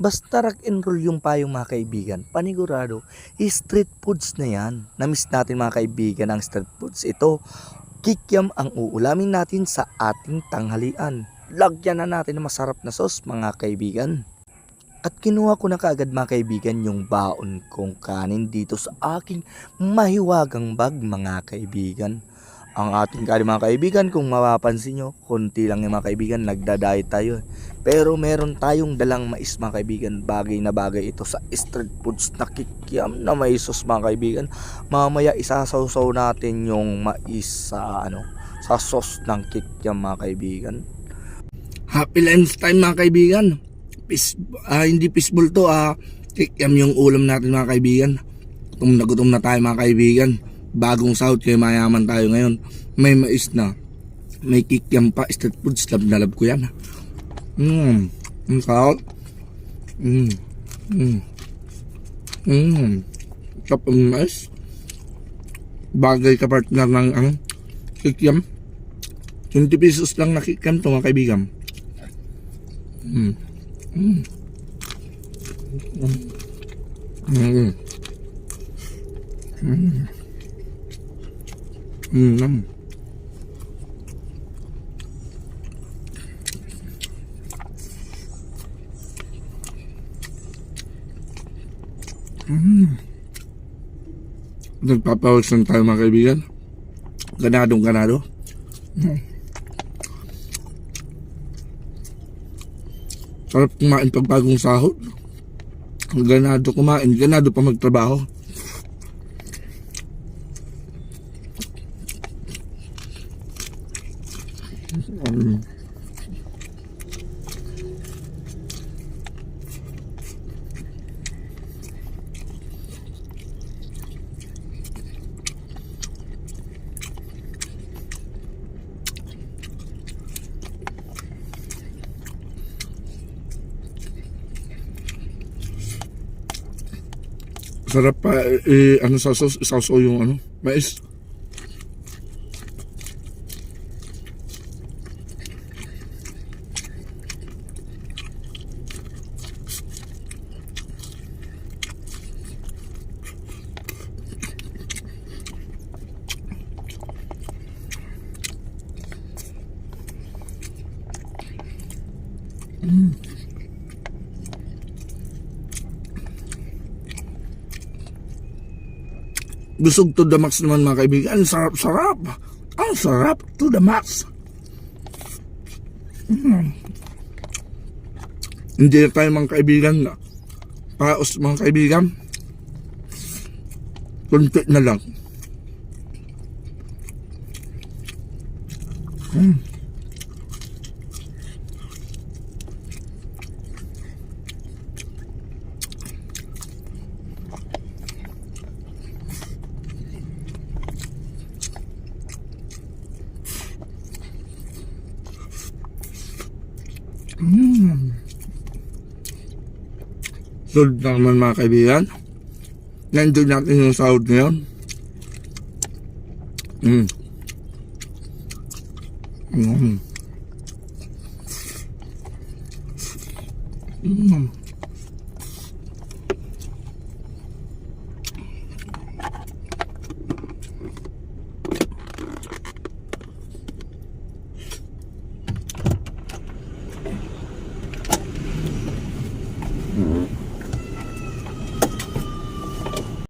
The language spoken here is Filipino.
Basta rock and roll yung payong mga kaibigan, panigurado, street foods na yan. Namiss natin mga kaibigan ang street foods. Ito, kikiam ang uulamin natin sa ating tanghalian. Lagyan na natin ng masarap na sauce mga kaibigan. At kinuha ko na kaagad mga kaibigan yung baon kong kanin dito sa aking mahiwagang bag mga kaibigan. Ang ating kanin mga kaibigan, kung mapapansin nyo, konti lang yung mga kaibigan, nagda-diet tayo. Pero meron tayong dalang mais mga kaibigan, bagay na bagay ito sa street foods na kikiam na mais sauce mga kaibigan. Mamaya isasawsaw natin yung mais sa ano, sa sauce ng kikiam mga kaibigan. Happy lunch time mga kaibigan. Pis, ah, hindi fishball to, ah, kikiam yung ulam natin mga kaibigan. Gutom na gutom na tayo mga kaibigan. Bagong sahod kaya mayaman tayo ngayon. May mais na. May kikiam pa. Street foods, love na love ko yan. Mmm. Ang sahod. Mmm. Mmm. Mmm. Sarap ang mais. Bagay ka partner ng ang kikiam. 20 pesos lang na kikiam to mga kaibigan. Mmm. Mmm. Mmm. Mmm. Mm. Mm. Nagpapawas lang tayo mga kaibigan. Ganadong ganado. Mm. Sarap kumain pag bagong sahod. Ganado kumain, ganado pa magtrabaho. Mm. Sarap pa, eh, ano sa sauce, sauce yung ano, mais. Busog to the max naman mga kaibigan. Sarap-sarap. Ang sarap to the max. Mm. Hindi na tayo mga kaibigan paos mga kaibigan. Kunti na lang. Mm. Solid na naman mga kaibigan. Na-enjoy natin yung sahod ngayon. Mm. Mm. Mm.